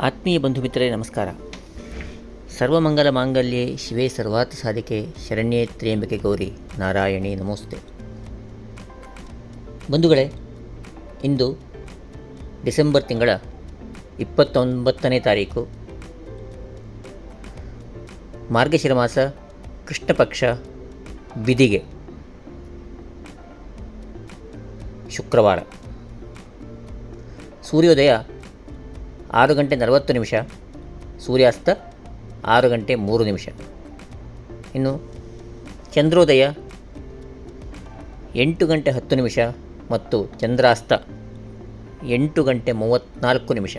ಆತ್ಮೀಯ ಬಂಧು ಮಿತ್ರರೇ ನಮಸ್ಕಾರ. ಸರ್ವಮಂಗಲ ಮಾಂಗಲ್ಯೆ ಶಿವೇ ಸರ್ವಾರ್ಥ ಸಾಧಿಕೆ ಶರಣ್ಯೇ ತ್ರಿಯಂಬಿಕೆ ಗೌರಿ ನಾರಾಯಣಿ ನಮೋಸ್ತೆ. ಬಂಧುಗಳೇ, ಇಂದು ಡಿಸೆಂಬರ್ ತಿಂಗಳ ಇಪ್ಪತ್ತೊಂಬತ್ತನೇ ತಾರೀಕು, ಮಾರ್ಗಶಿರ ಮಾಸ ಕೃಷ್ಣ ಪಕ್ಷ ಬಿದಿಗೆ ಶುಕ್ರವಾರ. ಸೂರ್ಯೋದಯ ಆರು ಗಂಟೆ ನಲವತ್ತು ನಿಮಿಷ, ಸೂರ್ಯಾಸ್ತ ಆರು ಗಂಟೆ ಮೂರು ನಿಮಿಷ. ಇನ್ನು ಚಂದ್ರೋದಯ ಎಂಟು ಗಂಟೆ ಹತ್ತು ನಿಮಿಷ ಮತ್ತು ಚಂದ್ರಾಸ್ತ ಎಂಟು ಗಂಟೆ ಮೂವತ್ತ್ನಾಲ್ಕು ನಿಮಿಷ.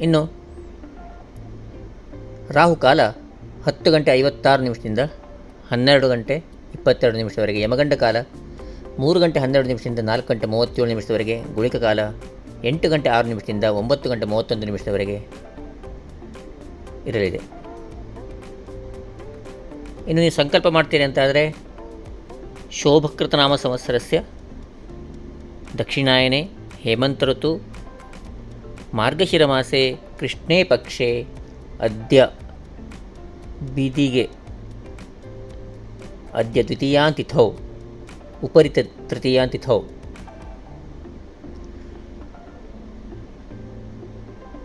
ಇನ್ನು ರಾಹುಕಾಲ ಹತ್ತು ಗಂಟೆ ಐವತ್ತಾರು ನಿಮಿಷದಿಂದ ಹನ್ನೆರಡು ಗಂಟೆ ಇಪ್ಪತ್ತೆರಡು ನಿಮಿಷದವರೆಗೆ ಯಮಗಂಡ ಕಾಲ ಮೂರು ಗಂಟೆ ಹನ್ನೆರಡು ನಿಮಿಷದಿಂದ ನಾಲ್ಕು ಗಂಟೆ ಮೂವತ್ತೇಳು ನಿಮಿಷದವರೆಗೆ, ಗುಳಿಕ ಕಾಲ ಎಂಟು ಗಂಟೆ ಆರು ನಿಮಿಷದಿಂದ ಒಂಬತ್ತು ಗಂಟೆ ಮೂವತ್ತೊಂದು ನಿಮಿಷದವರೆಗೆ ಇರಲಿದೆ. ಇನ್ನು ನೀವು ಸಂಕಲ್ಪ ಮಾಡ್ತೀರಿ ಅಂತಾದರೆ ಶೋಭಕೃತ ನಾಮ ಸಂವತ್ಸರಸ್ಯ, ದಕ್ಷಿಣಾಯನೆ ಹೇಮಂತ ಋತು ಮಾರ್ಗಶಿರ ಮಾಸೆ ಕೃಷ್ಣೇ ಪಕ್ಷೆ, ಅದ್ಯ, ಬೀದಿಗೆ, ಅದ್ಯ ದ್ವಿತೀಯಾಂತಿಥೌ. ಉಪರಿ ತ ತೃತೀಯಾಂತಿಥೌ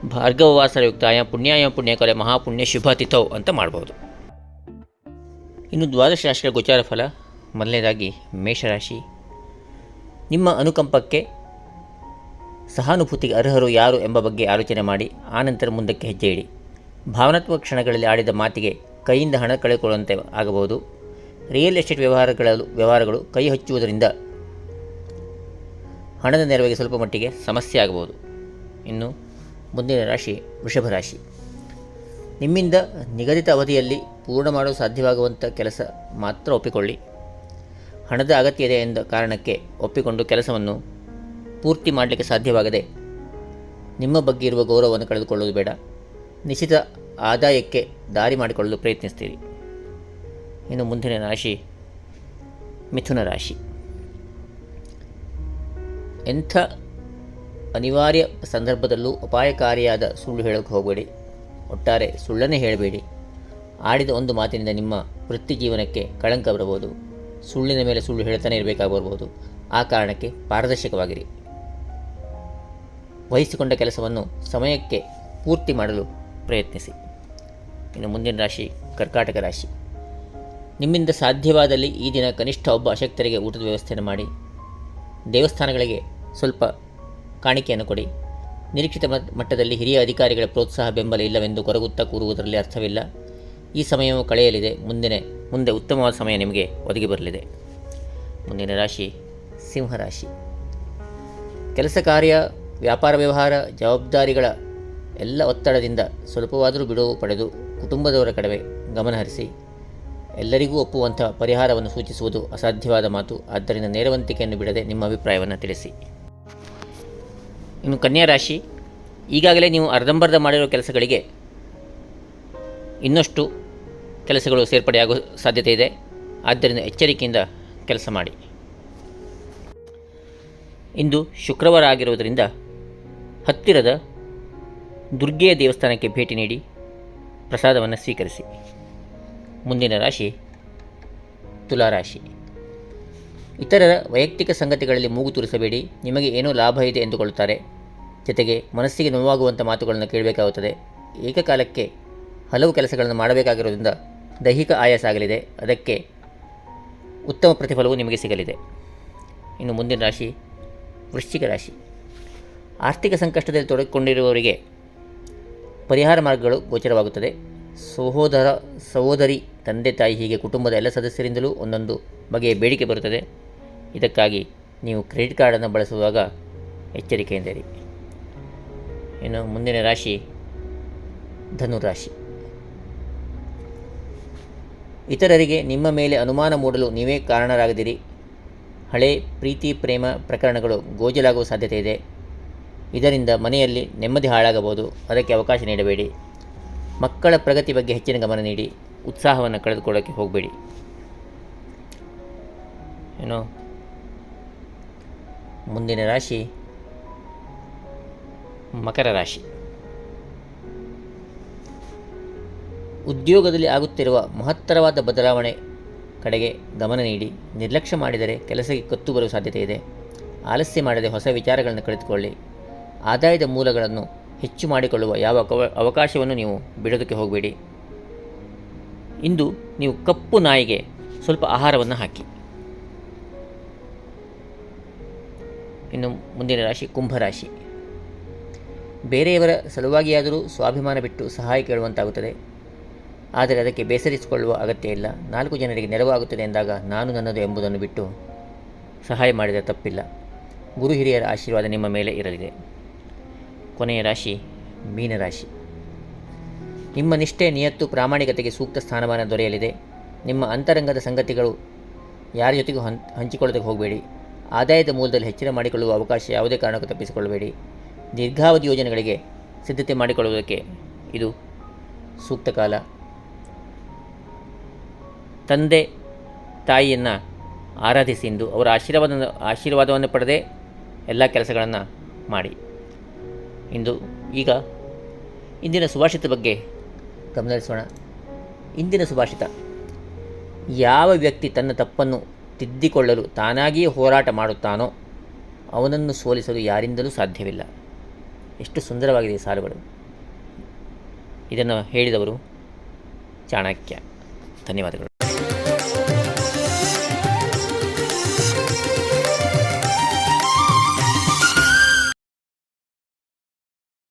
ಭಾರ್ಗವವಾಸರಯುಕ್ತಾಯ ಪುಣ್ಯಾಯ ಪುಣ್ಯಕಲೆ ಮಹಾಪುಣ್ಯ ಶುಭ ತಿಥೌ ಅಂತ ಮಾಡ್ಬೋದು. ಇನ್ನು ದ್ವಾದಶ ರಾಶಿಗಳ ಗೋಚಾರ ಫಲ, ಮೊದಲನೇದಾಗಿ ಮೇಷರಾಶಿ. ನಿಮ್ಮ ಅನುಕಂಪಕ್ಕೆ ಸಹಾನುಭೂತಿಗೆ ಅರ್ಹರು ಯಾರು ಎಂಬ ಬಗ್ಗೆ ಆಲೋಚನೆ ಮಾಡಿ ಆನಂತರ ಮುಂದಕ್ಕೆ ಹೆಜ್ಜೆ ಇಡಿ. ಭಾವನಾತ್ಮಕ ಕ್ಷಣಗಳಲ್ಲಿ ಆಡಿದ ಮಾತಿಗೆ ಕೈಯಿಂದ ಹಣ ಕಳೆದುಕೊಳ್ಳುವಂತೆ ಆಗಬಹುದು. ರಿಯಲ್ ಎಸ್ಟೇಟ್ ವ್ಯವಹಾರಗಳು ವ್ಯವಹಾರಗಳು ಕೈ ಹಚ್ಚುವುದರಿಂದ ಹಣದ ನೆರವಿಗೆ ಸ್ವಲ್ಪ ಮಟ್ಟಿಗೆ ಸಮಸ್ಯೆ ಆಗಬಹುದು. ಇನ್ನು ಮುಂದಿನ ರಾಶಿ ವೃಷಭ ರಾಶಿ. ನಿಮ್ಮಿಂದ ನಿಗದಿತ ಅವಧಿಯಲ್ಲಿ ಪೂರ್ಣ ಮಾಡಲು ಸಾಧ್ಯವಾಗುವಂಥ ಕೆಲಸ ಮಾತ್ರ ಒಪ್ಪಿಕೊಳ್ಳಿ. ಹಣದ ಅಗತ್ಯ ಇದೆ ಎಂದ ಕಾರಣಕ್ಕೆ ಒಪ್ಪಿಕೊಂಡು ಕೆಲಸವನ್ನು ಪೂರ್ತಿ ಮಾಡಲಿಕ್ಕೆ ಸಾಧ್ಯವಾಗದೆ ನಿಮ್ಮ ಬಗ್ಗೆ ಇರುವ ಗೌರವವನ್ನು ಕಳೆದುಕೊಳ್ಳುವುದು ಬೇಡ. ನಿಶ್ಚಿತ ಆದಾಯಕ್ಕೆ ದಾರಿ ಮಾಡಿಕೊಳ್ಳಲು ಪ್ರಯತ್ನಿಸ್ತೀರಿ. ಇನ್ನು ಮುಂದಿನ ರಾಶಿ ಮಿಥುನ ರಾಶಿ. ಎಂಥ ಅನಿವಾರ್ಯ ಸಂದರ್ಭದಲ್ಲೂ ಅಪಾಯಕಾರಿಯಾದ ಸುಳ್ಳು ಹೇಳೋಕ್ಕೆ ಹೋಗಬೇಡಿ. ಒಟ್ಟಾರೆ ಸುಳ್ಳನ್ನೇ ಹೇಳಬೇಡಿ. ಆಡಿದ ಒಂದು ಮಾತಿನಿಂದ ನಿಮ್ಮ ವೃತ್ತಿ ಜೀವನಕ್ಕೆ ಕಳಂಕ ಬರಬಹುದು. ಸುಳ್ಳಿನ ಮೇಲೆ ಸುಳ್ಳು ಹೇಳ್ತಾನೆ ಇರಬೇಕಾಗಬಹುದು ಆ ಕಾರಣಕ್ಕೆ ಪಾರದರ್ಶಕವಾಗಿರಿ. ವಹಿಸಿಕೊಂಡ ಕೆಲಸವನ್ನು ಸಮಯಕ್ಕೆ ಪೂರ್ತಿ ಮಾಡಲು ಪ್ರಯತ್ನಿಸಿ. ಇನ್ನು ಮುಂದಿನ ರಾಶಿ ಕರ್ಕಾಟಕ ರಾಶಿ. ನಿಮ್ಮಿಂದ ಸಾಧ್ಯವಾದಲ್ಲಿ ಈ ದಿನ ಕನಿಷ್ಠ ಒಬ್ಬ ಅಶಕ್ತರಿಗೆ ಊಟದ ವ್ಯವಸ್ಥೆಯನ್ನು ಮಾಡಿ, ದೇವಸ್ಥಾನಗಳಿಗೆ ಸ್ವಲ್ಪ ಕಾಣಿಕೆಯನ್ನು ಕೊಡಿ. ನಿರೀಕ್ಷಿತ ಮಟ್- ಮಟ್ಟದಲ್ಲಿ ಹಿರಿಯ ಅಧಿಕಾರಿಗಳ ಪ್ರೋತ್ಸಾಹ ಬೆಂಬಲ ಇಲ್ಲವೆಂದು ಕೊರಗುತ್ತಾ ಕೂರುವುದರಲ್ಲಿ ಅರ್ಥವಿಲ್ಲ. ಈ ಸಮಯವು ಕಳೆಯಲಿದೆ. ಮುಂದಿನ, ಮುಂದೆ ಉತ್ತಮವಾದ ಸಮಯ ನಿಮಗೆ ಒದಗಿ ಬರಲಿದೆ. ಮುಂದಿನ ರಾಶಿ ಸಿಂಹರಾಶಿ ಕೆಲಸ ಕಾರ್ಯ, ವ್ಯಾಪಾರ ವ್ಯವಹಾರ, ಜವಾಬ್ದಾರಿಗಳ ಎಲ್ಲ ಒತ್ತಡದಿಂದ ಸ್ವಲ್ಪವಾದರೂ ಬಿಡುವು ಪಡೆದು ಕುಟುಂಬದವರ ಕಡೆಗೆ ಗಮನಹರಿಸಿ. ಎಲ್ಲರಿಗೂ ಒಪ್ಪುವಂಥ ಪರಿಹಾರವನ್ನು ಸೂಚಿಸುವುದು ಅಸಾಧ್ಯವಾದ ಮಾತು. ಆದ್ದರಿಂದ ನೇರವಂತಿಕೆಯನ್ನು ಬಿಡದೆ ನಿಮ್ಮ ಅಭಿಪ್ರಾಯವನ್ನು ತಿಳಿಸಿ. ಇನ್ನು ಕನ್ಯಾ ರಾಶಿ, ಈಗಾಗಲೇ ನೀವು ಅರ್ಧಂಬರ್ಧ ಮಾಡಿರೋ ಕೆಲಸಗಳಿಗೆ ಇನ್ನಷ್ಟು ಕೆಲಸಗಳು ಸೇರ್ಪಡೆಯಾಗುವ ಸಾಧ್ಯತೆ ಇದೆ. ಆದ್ದರಿಂದ ಎಚ್ಚರಿಕೆಯಿಂದ ಕೆಲಸ ಮಾಡಿ. ಇಂದು ಶುಕ್ರವಾರ ಆಗಿರುವುದರಿಂದ ಹತ್ತಿರದ ದುರ್ಗೆಯ ದೇವಸ್ಥಾನಕ್ಕೆ ಭೇಟಿ ನೀಡಿ ಪ್ರಸಾದವನ್ನು ಸ್ವೀಕರಿಸಿ. ಮುಂದಿನ ರಾಶಿ ತುಲಾರಾಶಿ ಇತರರ ವೈಯಕ್ತಿಕ ಸಂಗತಿಗಳಲ್ಲಿ ಮೂಗು ತೂರಿಸಬೇಡಿ. ನಿಮಗೆ ಏನೋ ಲಾಭ ಇದೆ ಎಂದುಕೊಳ್ಳುತ್ತಾರೆ. ಜೊತೆಗೆ ಮನಸ್ಸಿಗೆ ನೋವಾಗುವಂಥ ಮಾತುಗಳನ್ನು ಕೇಳಬೇಕಾಗುತ್ತದೆ. ಏಕಕಾಲಕ್ಕೆ ಹಲವು ಕೆಲಸಗಳನ್ನು ಮಾಡಬೇಕಾಗಿರೋದ್ರಿಂದ ದೈಹಿಕ ಆಯಾಸ ಆಗಲಿದೆ. ಅದಕ್ಕೆ ಉತ್ತಮ ಪ್ರತಿಫಲವು ನಿಮಗೆ ಸಿಗಲಿದೆ. ಇನ್ನು ಮುಂದಿನ ರಾಶಿ ವೃಶ್ಚಿಕ ರಾಶಿ. ಆರ್ಥಿಕ ಸಂಕಷ್ಟದಲ್ಲಿ ತೊಡಗಿಕೊಂಡಿರುವವರಿಗೆ ಪರಿಹಾರ ಮಾರ್ಗಗಳು ಗೋಚರವಾಗುತ್ತದೆ. ಸಹೋದರ, ಸಹೋದರಿ, ತಂದೆ, ತಾಯಿ ಹೀಗೆ ಕುಟುಂಬದ ಎಲ್ಲ ಸದಸ್ಯರಿಂದಲೂ ಒಂದೊಂದು ಬಗೆಯ ಬೇಡಿಕೆ ಬರುತ್ತದೆ. ಇದಕ್ಕಾಗಿ ನೀವು ಕ್ರೆಡಿಟ್ ಕಾರ್ಡನ್ನು ಬಳಸುವಾಗ ಎಚ್ಚರಿಕೆಯಿಂದಿರಿ. ಇನ್ನು ಮುಂದಿನ ರಾಶಿ, ಧನುರಾಶಿ. ಇತರರಿಗೆ ನಿಮ್ಮ ಮೇಲೆ ಅನುಮಾನ ಮೂಡಲು ನೀವೇ ಕಾರಣರಾಗದಿರಿ. ಹಳೆ ಪ್ರೀತಿ, ಪ್ರೇಮ ಪ್ರಕರಣಗಳು ಗೋಜಲಾಗುವ ಸಾಧ್ಯತೆ ಇದೆ. ಇದರಿಂದ ಮನೆಯಲ್ಲಿ ನೆಮ್ಮದಿ ಹಾಳಾಗಬಹುದು. ಅದಕ್ಕೆ ಅವಕಾಶ ನೀಡಬೇಡಿ. ಮಕ್ಕಳ ಪ್ರಗತಿ ಬಗ್ಗೆ ಹೆಚ್ಚಿನ ಗಮನ ನೀಡಿ, ಉತ್ಸಾಹವನ್ನು ಕಳೆದುಕೊಳ್ಳೋಕ್ಕೆ ಹೋಗಬೇಡಿ. ಏನು? ಮುಂದಿನ ರಾಶಿ ಮಕರ ರಾಶಿ. ಉದ್ಯೋಗದಲ್ಲಿ ಆಗುತ್ತಿರುವ ಮಹತ್ತರವಾದ ಬದಲಾವಣೆ ಕಡೆಗೆ ಗಮನ ನೀಡಿ, ನಿರ್ಲಕ್ಷ್ಯ ಮಾಡಿದರೆ ಕೆಲಸಕ್ಕೆ ಕತ್ತು ಬರುವ ಸಾಧ್ಯತೆ ಇದೆ. ಆಲಸ್ಯ ಮಾಡದೆ ಹೊಸ ವಿಚಾರಗಳನ್ನು ಕಳೆದುಕೊಳ್ಳಿ. ಆದಾಯದ ಮೂಲಗಳನ್ನು ಹೆಚ್ಚು ಮಾಡಿಕೊಳ್ಳುವ ಯಾವ ಅವ- ಅವಕಾಶವನ್ನು ನೀವು ಬಿಡೋದಕ್ಕೆ ಹೋಗಬೇಡಿ. ಇಂದು ನೀವು ಕಪ್ಪು ನಾಯಿಗೆ ಸ್ವಲ್ಪ ಆಹಾರವನ್ನು ಹಾಕಿ. ಇನ್ನು ಮುಂದಿನ ರಾಶಿ ಕುಂಭರಾಶಿ ಬೇರೆಯವರ ಸಲುವಾಗಿಯಾದರೂ ಸ್ವಾಭಿಮಾನ ಬಿಟ್ಟು ಸಹಾಯ ಕೇಳುವಂತಾಗುತ್ತದೆ. ಆದರೆ ಅದಕ್ಕೆ ಬೇಸರಿಸಿಕೊಳ್ಳುವ ಅಗತ್ಯ ಇಲ್ಲ. ನಾಲ್ಕು ಜನರಿಗೆ ನೆರವಾಗುತ್ತದೆ ಎಂದಾಗ ನಾನು ನನ್ನದು ಎಂಬುದನ್ನು ಬಿಟ್ಟು ಸಹಾಯ ಮಾಡಿದರೆ ತಪ್ಪಿಲ್ಲ. ಗುರು ಹಿರಿಯರ ಆಶೀರ್ವಾದ ನಿಮ್ಮ ಮೇಲೆ ಇರಲಿದೆ. ಕೊನೆಯ ರಾಶಿ ಮೀನರಾಶಿ ನಿಮ್ಮ ನಿಷ್ಠೆ, ನಿಯತ್ತು, ಪ್ರಾಮಾಣಿಕತೆಗೆ ಸೂಕ್ತ ಸ್ಥಾನಮಾನ ದೊರೆಯಲಿದೆ. ನಿಮ್ಮ ಅಂತರಂಗದ ಸಂಗತಿಗಳು ಯಾರ ಜೊತೆಗೂ ಹಂ, ಹಂಚಿಕೊಳ್ಳೋದಕ್ಕೆ ಹೋಗಬೇಡಿ. ಆದಾಯದ ಮೂಲದಲ್ಲಿ ಹೆಚ್ಚಿನ ಮಾಡಿಕೊಳ್ಳುವ ಅವಕಾಶ ಯಾವುದೇ ಕಾರಣಕ್ಕೂ ತಪ್ಪಿಸಿಕೊಳ್ಳಬೇಡಿ. ದೀರ್ಘಾವಧಿ ಯೋಜನೆಗಳಿಗೆ ಸಿದ್ಧತೆ ಮಾಡಿಕೊಳ್ಳುವುದಕ್ಕೆ ಇದು ಸೂಕ್ತ ಕಾಲ. ತಂದೆ, ತಾಯಿಯನ್ನು ಆರಾಧಿಸಿ ಎಂದು ಅವರ ಆಶೀರ್ವಾದ, ಆಶೀರ್ವಾದವನ್ನು ಪಡೆದೇ ಎಲ್ಲ ಕೆಲಸಗಳನ್ನು ಮಾಡಿ. ಇಂದು ಈಗ ಇಂದಿನ ಸುಭಾಷಿತ ಬಗ್ಗೆ ಗಮನಿಸೋಣ ಇಂದಿನ ಸುಭಾಷಿತ. ಯಾವ ವ್ಯಕ್ತಿ ತನ್ನ ತಪ್ಪನ್ನು ತಿದ್ದಿಕೊಳ್ಳಲು ತಾನಾಗಿಯೇ ಹೋರಾಟ ಮಾಡುತ್ತಾನೋ ಅವನನ್ನು ಸೋಲಿಸಲು ಯಾರಿಂದಲೂ ಸಾಧ್ಯವಿಲ್ಲ. ಎಷ್ಟು ಸುಂದರವಾಗಿದೆ ಈ ಸಾಲುಗಳು. ಇದನ್ನು ಹೇಳಿದವರು ಚಾಣಕ್ಯ. ಧನ್ಯವಾದಗಳು.